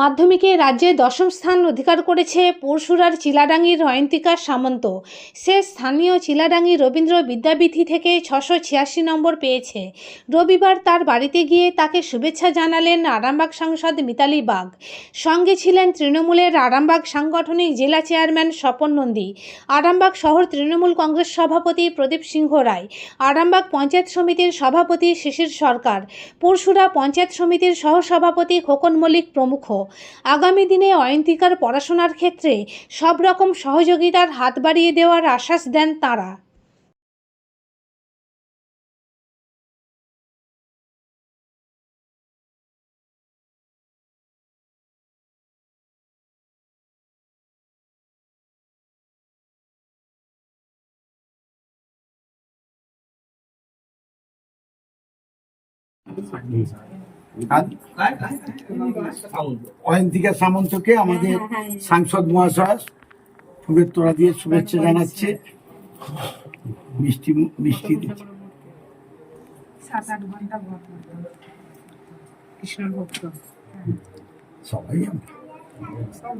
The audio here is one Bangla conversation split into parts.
মাধ্যমিকে রাজ্যে দশম স্থান অধিকার করেছে পরশুরার চিলাডাঙ্গির অয়ন্তিকা সামন্ত। সে স্থানীয় চিলাডাঙ্গি রবীন্দ্র বিদ্যাপীঠি থেকে ছশো ছিয়াশি নম্বর পেয়েছে। রবিবার তার বাড়িতে গিয়ে তাকে শুভেচ্ছা জানালেন আরামবাগ সাংসদ মিতালি বাগ। সঙ্গে ছিলেন তৃণমূলের আরামবাগ সাংগঠনিক জেলা চেয়ারম্যান স্বপন নন্দী। আরামবাগ শহর তৃণমূল কংগ্রেস সভাপতি প্রদীপ সিংহ রায়। আরামবাগ পঞ্চায়েত সমিতির সভাপতি শিশির সরকার। পরশুরা পঞ্চায়েত সমিতির সহসভাপতি খোকন মল্লিক প্রমুখ। আগামী দিনে অয়ন্তিকার পড়াশোনার ক্ষেত্রে সব রকম সহযোগিতার হাত বাড়িয়ে দেওয়ার আশ্বাস দেন তাঁরা। অয়ন্তিকা সামন্তকে আমাদের সাংসদ মহাশয় ফুলের তোড়া দিয়ে শুভেচ্ছা জানাচ্ছে। মিষ্টি মিষ্টি দিচ্ছে। সবাই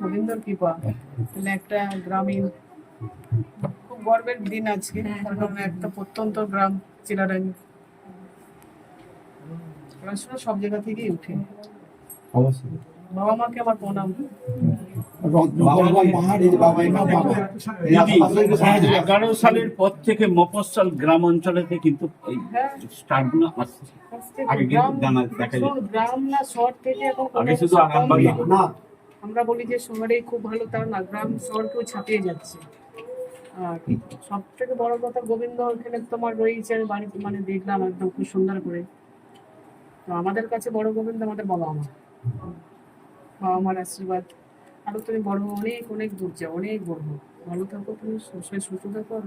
গোবিন্দর কৃপা। একটা গ্রামীণ খুব গর্বের দিন আজকে। কারণ একটা প্রত্যন্ত গ্রাম চিলাডাঙ্গি পড়াশোনা সব জায়গা থেকেই উঠে অবশ্যই। বাবা মাকে আমার প্রণাম এগারো সালের পর থেকে মফস্বল গ্রাম অঞ্চলেতে কিন্তু এই হ্যাঁ। আসছে। আগে কিন্তু জানা দেখা যেত। গ্রাম না শহর থেকে এখন আগে শুধু শহর না। আমরা বলি যে শহরেই খুব ভালো তা না গ্রাম শহরকেও ছাপিয়ে যাচ্ছে। আর সব থেকে বড় কথা গোবিন্দ এখানে তোমার রয়েছে আমি বাড়ি মানে দেখলাম একদম খুব সুন্দর করে। তো আমাদের কাছে বড় গোবিন্দ আমাদের বাবা মা। বাবা মার আশীর্বাদ। আরও তুমি বড় অনেক অনেক দূর যাও অনেক বড় ভালো থাকো তুমি সবসময় সুস্থ থাকো।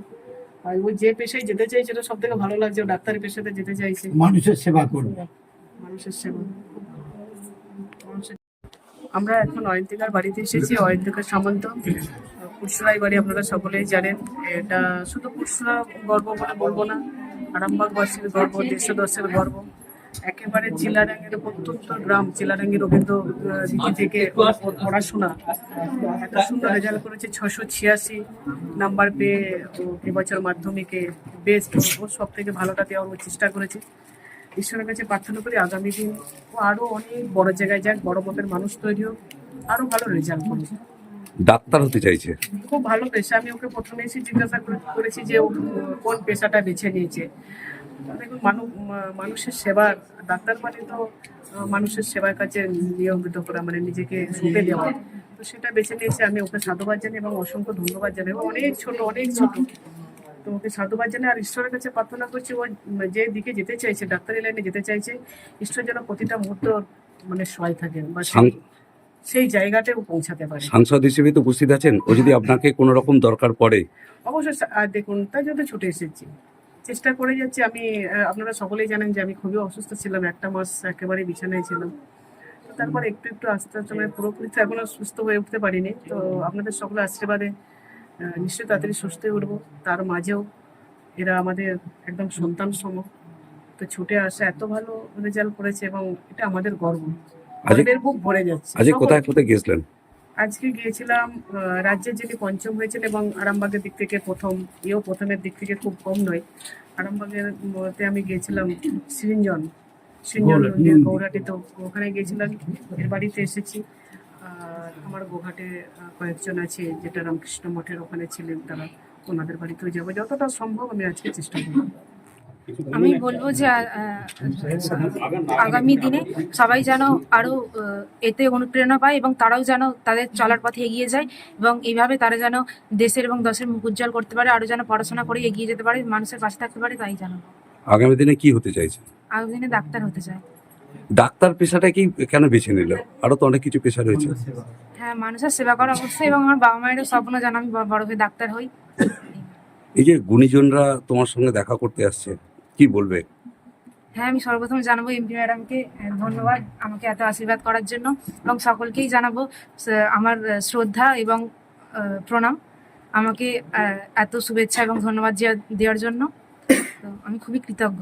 আর- ওই যে পেশায় যেতে চাই সেটা সব থেকে ভালো লাগছে ও ডাক্তারি পেশাতে যেতে চাইছে। মানুষের সেবা করবে। মানুষের সেবা। আমরা এখন অয়ন্তিকার বাড়িতে এসেছি অয়ন্তিকার সামন্ত। পুরসুরাই বাড়ি আপনারা সকলেই জানেন। এটা শুধু পুরসুরা গর্ব বলে বলব না। আরামবাগবাসীর গর্ব দেশদশের গর্ব। একেবারে চিলাডাঙ্গের প্রত্যন্ত গ্রাম চিলাডাঙ্গি রবীন্দ্র দিদি থেকে পড়াশোনা। এত সুন্দর রেজাল্ট করেছে ছশো ছিয়াশি নাম্বার পেয়ে ও এবছর মাধ্যমিকে বেস্ট ও সব থেকে ভালোটা দেওয়ার চেষ্টা করেছে। ঈশ্বরের কাছে প্রার্থনা করি আগামী দিন ও আরও অনেক বড় জায়গায় যাক বড় মাপের মানুষ তৈরি হোক আরও ভালো রেজাল্ট করুক ডাক্তার হতে চাইছে। খুব ভালো পেশা। আমি ওকে প্রথমে এসে জিজ্ঞাসা করে- করেছি যে ও কোন পেশাটা বেছে নিয়েছে। মানুষের সেবার ডাক্তার মানে তো মানুষের সেবার কাছে নিয়মিত করা মানে নিজেকে সঁপে দেওয়া। তো সেটা বেছে নিয়েছে। আমি ওকে সাধুবাদ জানি এবং অসংখ্য ধন্যবাদ জানাই। এবং অনেক ছোট অনেক ছোট। তো ওকে সাধুবাদ জানাই আর ঈশ্বরের কাছে প্রার্থনা করছি ও যে দিকে যেতে চাইছে ডাক্তারি লাইনে যেতে চাইছে ঈশ্বর যেন প্রতিটা মুহূর্ত মানে সহায় থাকেন বা সেই- জায়গাটাও পৌঁছাতে পারে। সাংসদ হিসেবে তো উপস্থিত আছেন। ও যদি আপনাকে কোনো রকম দরকার পড়ে। অবশ্যই দেখুন তাই জন্য ছুটে এসেছি। চেষ্টা করে যাচ্ছি। আমি আপনারা সকলেই জানেন যে আমি খুবই অসুস্থ ছিলাম একটা মাস একেবারে বিছানায় ছিলাম। তারপর একটু একটু আস্তে আস্তে মানে পুরোপুরি তো এখনও সুস্থ হয়ে উঠতে পারিনি। তো আপনাদের সকলের আশীর্বাদে নিশ্চয়ই তাড়াতাড়ি সুস্থ হয়ে উঠবো। তার মাঝেও এরা আমাদের একদম সন্তান সম। তো ছুটে আসা এত ভালো রেজাল্ট করেছে এবং এটা আমাদের গর্ব। গর্বের বুক ভরে যাচ্ছে। আজকে কোথায় কোথায় গেছিলেন আজকে গিয়েছিলাম রাজ্যের যিনি পঞ্চম হয়েছেন এবং আরামবাগের দিক থেকে প্রথম এও প্রথমের দিক থেকে খুব কম নয়। আরামবাগের মতে আমি গিয়েছিলাম সৃঞ্জন সৃঞ্জন গৌরাটি। গৌরাটি তো ওখানে গিয়েছিলাম এর বাড়িতে এসেছি। আর আমার গোঘাটে কয়েকজন আছে যেটা রামকৃষ্ণ মঠের ওখানে ছিলেন তারা ওনাদের বাড়িতেও যাব। যতটা সম্ভব আমি আজকে চেষ্টা করব। আমি বলব যে আগামী দিনে সবাই যেন আরও আহ, এতে অনুপ্রেরণা পায় এবং তারাও যেন তাদের চলার পথে এগিয়ে যায় এবং এইভাবে তারা যেন দেশের এবং দেশের মুখ উজ্জ্বল করতে পারে আরও যেন পড়াশোনা করে এগিয়ে যেতে পারে মানুষের পাশে থাকতে পারে তাই যেন। আগামী দিনে কি হতে চাইছে? আগামী দিনে ডাক্তার হতে চায়। ডাক্তার পেশাটা কি কেন বেছে নিল? আরও তো অনেক কিছু পেশা রয়েছে। হ্যাঁ মানুষের সেবা করা অবশ্যই এবং আমার বাবা মায়েরও স্বপ্ন যেন আমি বড় হয়ে ডাক্তার হই। এই যে গুণীজনরা তোমার সঙ্গে দেখা করতে আসছে কি বলবে? হ্যাঁ আমি সর্বপ্রথম জানাব এমপি ম্যাডামকে ধন্যবাদ আমাকে এত আশীর্বাদ করার জন্য এবং সকলকেই জানাব আমার শ্রদ্ধা এবং প্রণাম। আমাকে এত শুভেচ্ছা এবং ধন্যবাদ দেওয়ার জন্য। তো আমি খুবই কৃতজ্ঞ।